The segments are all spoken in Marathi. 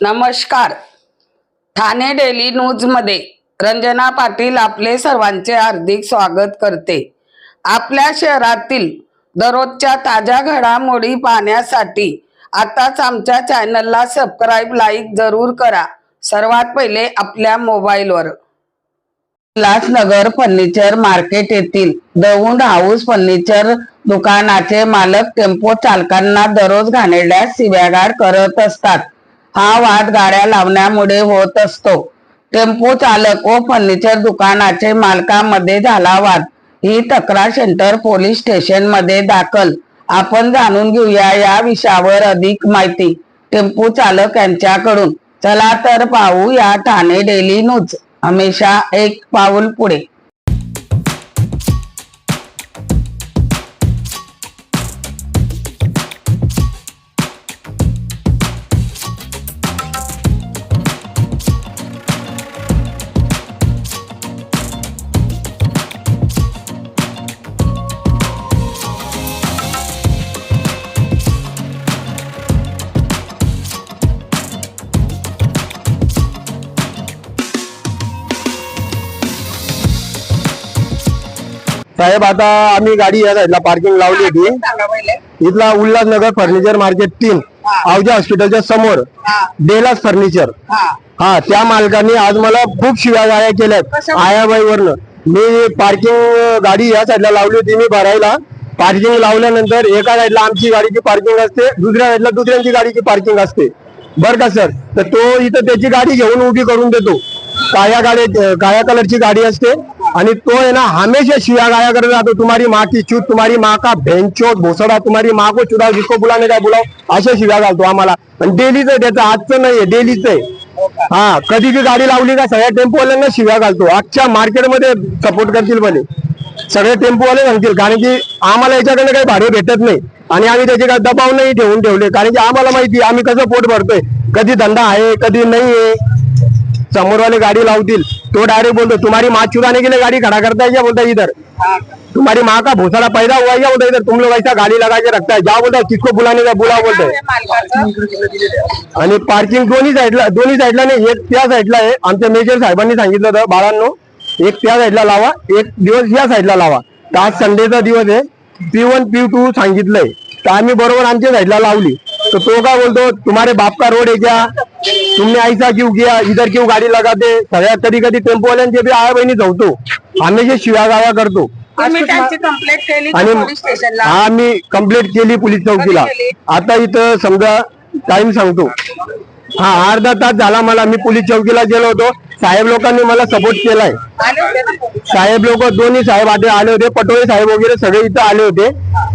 नमस्कार. ठाणे डेली न्यूजमध्ये रंजना पाटील आपले सर्वांचे हार्दिक स्वागत करते. आपल्या शहरातील दररोजच्या ताज्या घडामोडी पाहण्यासाठी आताच आमच्या चॅनलला सबस्क्राईब लाईक जरूर करा. सर्वात पहिले आपल्या मोबाईलवर. उल्हासनगर फर्निचर मार्केट येथील दौंड हाऊस फर्निचर दुकानाचे मालक टेम्पो चालकांना दररोज घाणेरड्या शिव्यागार करत असतात. हा वाद गाड्या लावण्यामुळे होत असतो. टेम्पो चालक व फर्निचर दुकानाचे मालकामध्ये झाला वाद. ही तक्रार सेंटर पोलीस स्टेशनमध्ये दाखल. आपण जाणून घेऊया या विषयावर अधिक माहिती. टेम्पो चालक यांच्याकडून. चला तर पाहू या ठाणे डेली न्यूज. हमेशा एक पाऊल पुढे. साहेब आता आम्ही गाडी या साईडला पार्किंग लावली होती. इथला उल्हासनगर फर्निचर मार्केट तीन आवजा हॉस्पिटलच्या समोर डेलास फर्निचर हा. त्या मालकाने आज मला खूप शिव्या गाड्या केल्यात. आयाबाई वरनं मी पार्किंग गाडी या साईडला लावली होती मी भरायला. पार्किंग लावल्यानंतर एका साईडला आमची गाडीची पार्किंग असते दुसऱ्या साईडला दुसऱ्यांची गाडीची पार्किंग असते. बर का सर तर तो इथं त्याची गाडी घेऊन उभी करून देतो. काळ्या गाडी काळ्या कलरची गाडी असते. आणि तो आहे ना हमेशा शिव्या गाया करत राहतो. तुम्हारी माँ की चूत तुम्हारी माँ का भोसडा तुम्हारी माँ को चुदाव जिसको बुलाने काय बुलाव अशा शिव्या घालतो आम्हाला. पण डेलीच आहे त्याचं आजचं नाहीये डेलीच आहे. हा कधी बी गाडी लावली का सगळ्या टेम्पोवाल्यांना शिव्या घालतो. आजच्या मार्केटमध्ये सपोर्ट करतील म्हणे. सगळे टेम्पोवाले सांगतील कारण की आम्हाला याच्याकडे काही भाडे भेटत नाही. आणि आम्ही त्याचे काही दबाव नाही ठेवून ठेवले. कारण की आम्हाला माहिती आम्ही कसं पोट भरतोय. कधी धंदा आहे कधी नाही आहे. समोरवाले गाड़ी लावतील. तो डायरेक्ट बोलतो तुम्हारी माँ चुराने के लिए गाड़ी खड़ा करता है क्या? बोलता है इधर. तुम्हारी माँ का भूसाला पैदा हुआ है क्या? बोलता है इधर. तुम लोग ऐसा गाड़ी लगा के रखता है। जा बोलता है किसको बुलाने का बुला बोलते आणि पार्किंग दोन्ही साईडला दोन्ही साईडला नाही एक त्या साईडला आहे. आमच्या मेजर साहेबांनी सांगितलं होतं बाळांनो एक त्या साईडला लावा एक दिवस या साईडला लावा. तर आज संडेचा दिवस आहे. पी वन पी टू सांगितलंय. तर आम्ही बरोबर आमच्या साईडला लावली. तर तो काय बोलतो तुम्हारे बाप का रोड है क्या? तुमने ऐसा क्यों किया? इधर क्यों गाडी लगाते? सगळ्या कधी कधी टेम्पो वाल्यांचे बी आया बहिणी जाऊतो. हमेशा शिव्या गाव्या करतो. तुम्ही त्यांची कंप्लेंट केली का आणि पोलीस स्टेशनला हा मी कंप्लेंट केली पोलीस चौकीला. केली? आता इथं समजा टाइम सांगतो. हा अर्धा तास झाला मला. मी पोलीस चौकीला गेलो होतो. साहेब लोकांनी मला सपोर्ट केलाय. साहेब लोक दोन्ही साहेब आले आले होते पटोळे साहेब वगैरे सगळे इथं आले होते.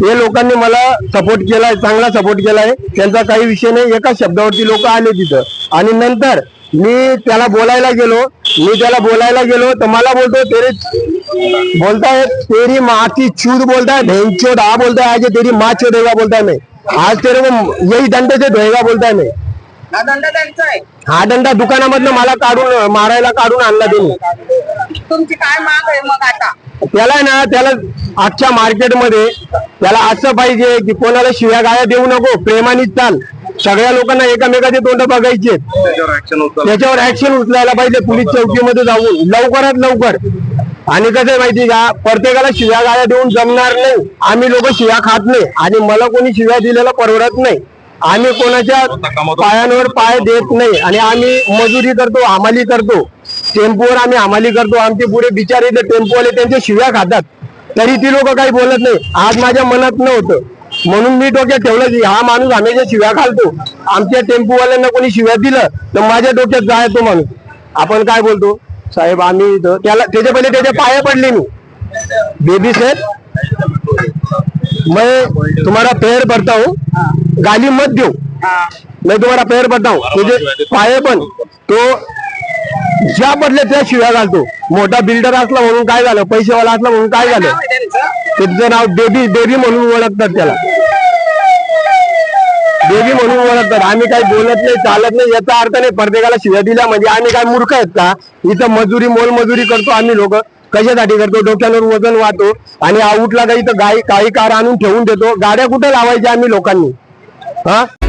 हे लोकांनी मला सपोर्ट केलाय चांगला सपोर्ट केलाय. त्यांचा काही विषय नाही एका शब्दावरती लोक आले तिथं. आणि नंतर मी त्याला बोलायला गेलो मी त्याला बोलायला गेलो तर मला बोलतो तेरी बोलताय तेरी माची छूत बोलताय बोलता हा बोलताय आज तेरी माँ चोदेगा बोलता बोलताय नाही आज तेरे को यही दंड से धोएगा हा दंड त्यांचा आहे. हा दंडा दुकानामधनं मला काढून मारायला काढून आणला त्यांनी. तुमची काय माग आहे मग आता? त्याला आहे ना त्याला आजच्या मार्केटमध्ये त्याला असं पाहिजे की कोणाला शिव्या गाया देऊ नको प्रेमाने चाल. सगळ्या लोकांना एकामेकाचे तोंड बघायचे. त्याच्यावर ऍक्शन उचलायला पाहिजे. पोलीस चौकीमध्ये जाऊन. लवकरात लवकर. आणि कसं आहे माहिती का प्रत्येकाला शिव्या गाया देऊन जमणार नाही. आम्ही लोक शिव्या खात नाही. आणि मला कोणी शिव्या दिलेला परवडत नाही. आम्ही कोणाच्या पायांवर पाय देत नाही आणि आम्ही मजुरी करतो हमाली करतो. टेम्पोवर आम्ही हमाली करतो. आमचे पुढे बिचारे ते टेम्पोवाले त्यांच्या शिव्या खातात. तरी ती लोक काही बोलत नाही. आज माझ्या मनात नव्हतं. म्हणून मी डोक्यात ठेवलं की हा माणूस हमेशा शिव्या घालतो आमच्या टेम्पोवाल्यांना कोणी शिव्या दिलं तर माझ्या डोक्यात जाय तो माणूस. आपण काय बोलतो? साहेब आम्ही त्याला त्याच्या पहिले त्याच्या पाया पडले मी. बेबी साहेब मैं तुम्हारा पैर भरता हूँ. गाली मत दो मैं तुम्हारा पैर हूँ तुझे पाय पण तो ज्या पडले त्या शिव्या घालतो. मोठा बिल्डर असला म्हणून काय झालं? पैसेवाला असला म्हणून काय झालं? त्याचं नाव बेबी बेबी म्हणून ओळखतात त्याला. बेबी म्हणून ओळखतात. आम्ही काही बोलत नाही चालत नाही याचा अर्थ नाही. प्रत्येकाला शिव्या दिल्या म्हणजे आम्ही काय मूर्ख आहेत का? इथं मजुरी मोलमजुरी करतो आम्ही लोक. कशासाठी करतो? डोक्यावर वजन वाहतो. आणि आऊटला काही तर गाई काही कार आणून ठेवून देतो. गाड्या कुठे लावायच्या आम्ही लोकांनी? हा